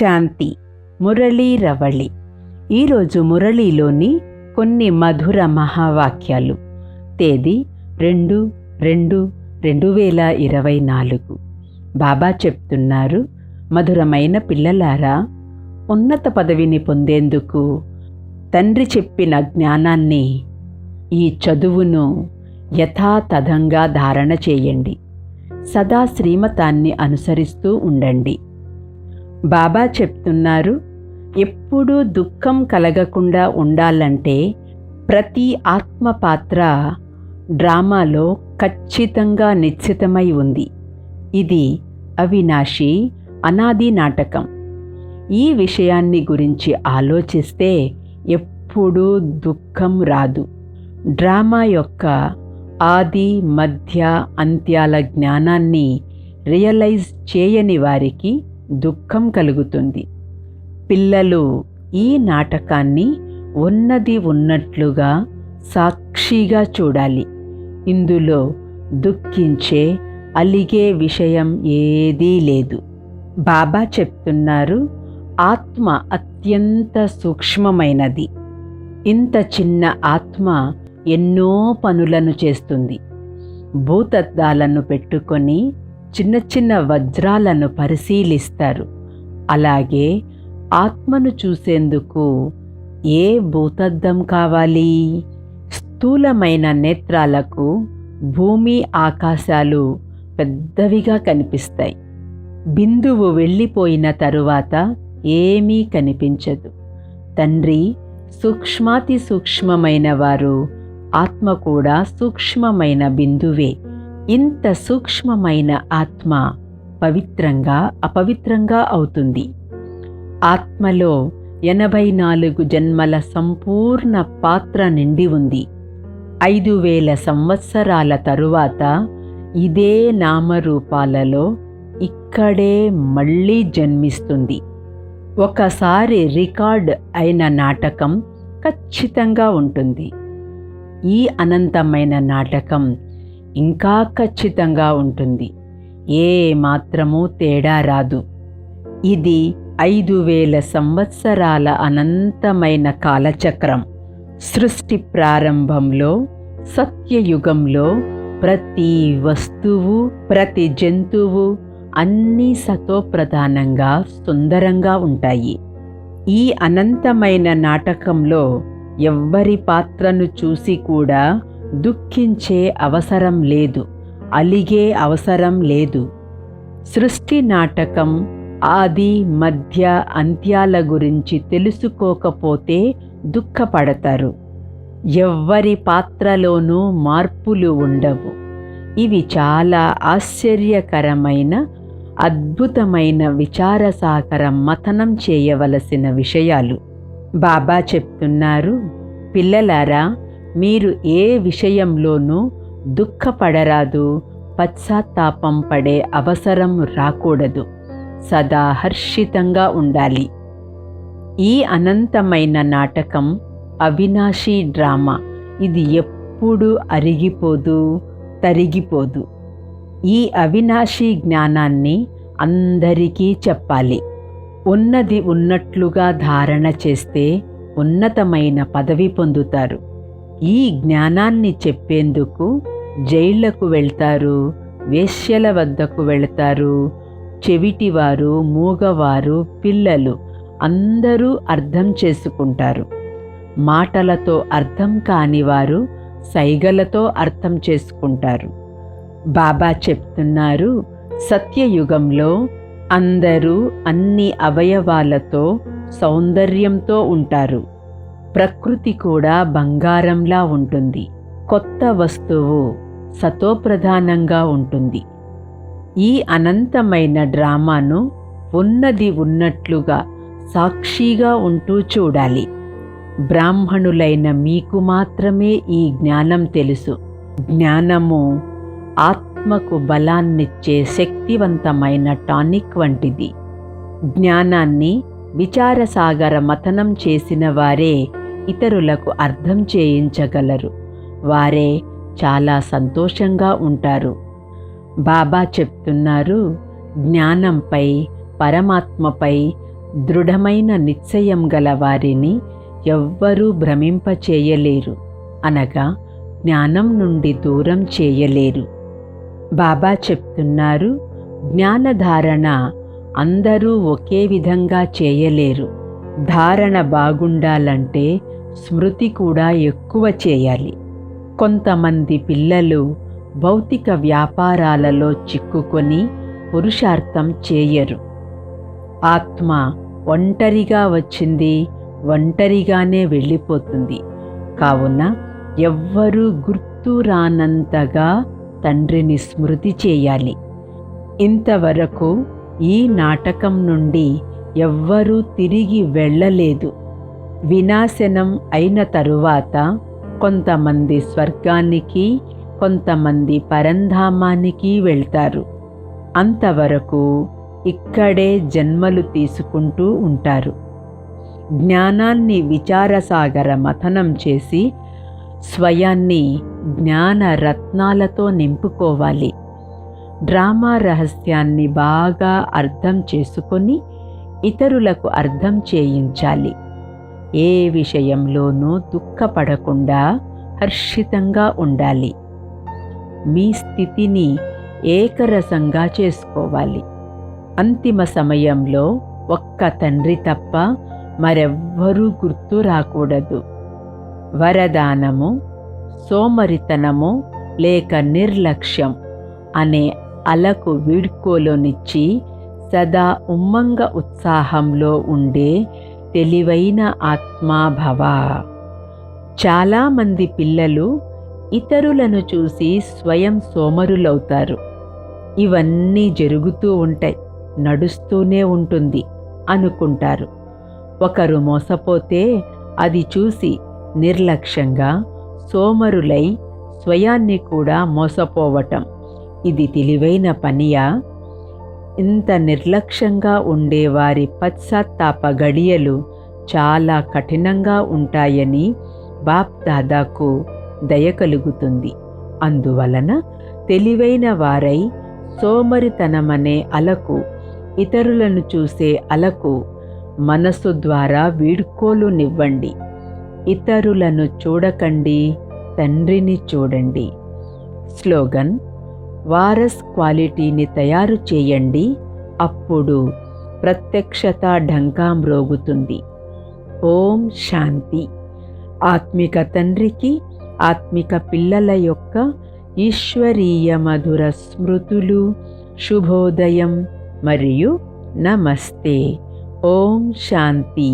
శాంతి మురళీ రవళి. ఈరోజు మురళీలోని కొన్ని మధుర మహావాక్యాలు. తేదీ రెండు రెండు రెండు వేల ఇరవై నాలుగు. బాబా చెప్తున్నారు మధురమైన పిల్లలారా ఉన్నత పదవిని పొందేందుకు తండ్రి చెప్పిన జ్ఞానాన్ని ఈ చదువును యథాతథంగా ధారణ చేయండి. సదా శ్రీమతాన్ని అనుసరిస్తూ ఉండండి. బాబా చెప్తున్నారు ఎప్పుడూ దుఃఖం కలగకుండా ఉండాలంటే ప్రతి ఆత్మ పాత్ర డ్రామాలో ఖచ్చితంగా నిశ్చితమై ఉంది. ఇది అవినాశి అనాది నాటకం. ఈ విషయాన్ని గురించి ఆలోచిస్తే ఎప్పుడూ దుఃఖం రాదు. డ్రామా యొక్క ఆది మధ్య అంత్యాల జ్ఞానాన్ని రియలైజ్ చేయని వారికి దుఃఖం కలుగుతుంది. పిల్లలు ఈ నాటకాన్ని ఉన్నది ఉన్నట్లుగా సాక్షిగా చూడాలి. ఇందులో దుఃఖించే అలిగే విషయం ఏదీ లేదు. బాబా చెప్తున్నారు ఆత్మ అత్యంత సూక్ష్మమైనది. ఇంత చిన్న ఆత్మ ఎన్నో పనులను చేస్తుంది. భూతద్దాలను పెట్టుకొని చిన్న చిన్న వజ్రాలను పరిశీలిస్తారు. అలాగే ఆత్మను చూసేందుకు ఏ భూతద్దం కావాలి? స్థూలమైన నేత్రాలకు భూమి ఆకాశాలు పెద్దవిగా కనిపిస్తాయి. బిందువు వెళ్ళిపోయిన తరువాత ఏమీ కనిపించదు. తండ్రి సూక్ష్మాతి సూక్ష్మమైన వారు ఆత్మ కూడా సూక్ష్మమైన బిందువే. ఇంత సూక్ష్మమైన ఆత్మ పవిత్రంగా అపవిత్రంగా అవుతుంది. ఆత్మలో ఎనభై నాలుగు జన్మల సంపూర్ణ పాత్ర నిండి ఉంది. ఐదు వేల సంవత్సరాల తరువాత ఇదే నామరూపాలలో ఇక్కడే మళ్ళీ జన్మిస్తుంది. ఒకసారి రికార్డ్ అయిన నాటకం ఖచ్చితంగా ఉంటుంది. ఈ అనంతమైన నాటకం ఇంకా ఖచ్చితంగా ఉంటుంది. ఏ మాత్రమూ తేడా రాదు. ఇది ఐదు వేల సంవత్సరాల అనంతమైన కాలచక్రం. సృష్టి ప్రారంభంలో సత్యయుగంలో ప్రతి వస్తువు ప్రతి జంతువు అన్నీ సతోప్రధానంగా సుందరంగా ఉంటాయి. ఈ అనంతమైన నాటకంలో ఎవ్వరి పాత్రను చూసి కూడా దుఃఖించే అవసరం లేదు అలిగే అవసరం లేదు. సృష్టి నాటకం ఆది మధ్య అంత్యాల గురించి తెలుసుకోకపోతే దుఃఖపడతారు. ఎవ్వరి పాత్రలోనూ మార్పులు ఉండవు. ఇవి చాలా ఆశ్చర్యకరమైన అద్భుతమైన విచారసాగర మథనం చేయవలసిన విషయాలు. బాబా చెప్తున్నారు పిల్లలారా మీరు ఏ విషయంలోనూ దుఃఖపడరాదు పశ్చాత్తాపం పడే అవసరం రాకూడదు. సదా హర్షితంగా ఉండాలి. ఈ అనంతమైన నాటకం అవినాశీ డ్రామా. ఇది ఎప్పుడు అరిగిపోదు తరిగిపోదు. ఈ అవినాశీ జ్ఞానాన్ని అందరికీ చెప్పాలి. ఉన్నది ఉన్నట్లుగా ధారణ చేస్తే ఉన్నతమైన పదవి పొందుతారు. ఈ జ్ఞానాన్ని చెప్పేందుకు జైళ్ళకు వెళ్తారు వేశ్యల వద్దకు వెళ్తారు. చెవిటివారు మూగవారు పిల్లలు అందరూ అర్థం చేసుకుంటారు. మాటలతో అర్థం కానివారు సైగలతో అర్థం చేసుకుంటారు. బాబా చెప్తున్నారు సత్యయుగంలో అందరూ అన్ని అవయవాలతో సౌందర్యంతో ఉంటారు. ప్రకృతి కూడా బంగారంలా ఉంటుంది. కొత్త వస్తువు సతోప్రధానంగా ఉంటుంది. ఈ అనంతమైన డ్రామాను ఉన్నది ఉన్నట్లుగా సాక్షిగా ఉంటూ చూడాలి. బ్రాహ్మణులైన మీకు మాత్రమే ఈ జ్ఞానం తెలుసు. జ్ఞానము ఆత్మకు బలాన్నిచ్చే శక్తివంతమైన టానిక్ వంటిది. జ్ఞానాన్ని విచారసాగర మథనం చేసిన వారే ఇతరులకు అర్థం చేయించగలరు. వారే చాలా సంతోషంగా ఉంటారు. బాబా చెప్తున్నారు జ్ఞానంపై పరమాత్మపై దృఢమైన నిశ్చయం గల వారిని ఎవ్వరూ భ్రమింపచేయలేరు అనగా జ్ఞానం నుండి దూరం చేయలేరు. బాబా చెప్తున్నారు జ్ఞానధారణ అందరూ ఒకే విధంగా చేయలేరు. ధారణ బాగుండాలంటే స్మృతి కూడా ఎక్కువ చేయాలి. కొంతమంది పిల్లలు భౌతిక వ్యాపారాలలో చిక్కుకొని పురుషార్థం చేయరు. ఆత్మ ఒంటరిగా వచ్చింది ఒంటరిగానే వెళ్ళిపోతుంది. కావున ఎవ్వరూ గుర్తు రానంతగా తండ్రిని స్మృతి చేయాలి. ఇంతవరకు ఈ నాటకం నుండి ఎవ్వరూ తిరిగి వెళ్ళలేదు. వినాశనం అయిన తరువాత కొంతమంది స్వర్గానికి కొంతమంది పరంధామానికి వెళ్తారు. అంతవరకు ఇక్కడే జన్మలు తీసుకుంటూ ఉంటారు. జ్ఞానాన్ని విచారసాగర మథనం చేసి స్వయాన్ని జ్ఞాన రత్నాలతో నింపుకోవాలి. డ్రామా రహస్యాన్ని బాగా అర్థం చేసుకొని ఇతరులకు అర్థం చేయించాలి. ఏ విషయంలోనూ దుఃఖపడకుండా హర్షితంగా ఉండాలి. మీ స్థితిని ఏకరసంగా చేసుకోవాలి. అంతిమ సమయంలో ఒక్క తండ్రి తప్ప మరెవ్వరూ గుర్తు రాకూడదు. వరదానము సోమరితనము లేక నిర్లక్ష్యం అనే అలకు వీడ్కోలోనిచ్చి సదా ఉమ్మంగ ఉత్సాహంలో ఉండే తెలివైన ఆత్మాభవ చాలామంది పిల్లలు ఇతరులను చూసి స్వయం సోమరులవుతారు. ఇవన్నీ జరుగుతూ ఉంటాయి నడుస్తూనే ఉంటుంది అనుకుంటారు. ఒకరు మోసపోతే అది చూసి నిర్లక్ష్యంగా సోమరులై స్వయాన్ని కూడా మోసపోవటం. ఇది తెలివైన పనియా? ఇంత నిర్లక్ష్యంగా ఉండే వారి పశ్చాత్తాప గడియలు చాలా కఠినంగా ఉంటాయని బాప్ దాదాకు దయ కలుగుతుంది. అందువలన తెలివైన వారై సోమరితనమనే అలకు ఇతరులను చూసే అలకు మనస్సు ద్వారా వీడ్కోలునివ్వండి. ఇతరులను చూడకండి తండ్రిని చూడండి. స్లోగన్ వారస్ క్వాలిటీని తయారు చేయండి. అప్పుడు ప్రత్యక్షత ఢంకా మ్రోగుతుంది ఓం శాంతి. ఆత్మిక తండ్రికి ఆత్మిక పిల్లల యొక్క ఈశ్వరీయ మధుర స్మృతులు శుభోదయం మరియు నమస్తే. ఓం శాంతి.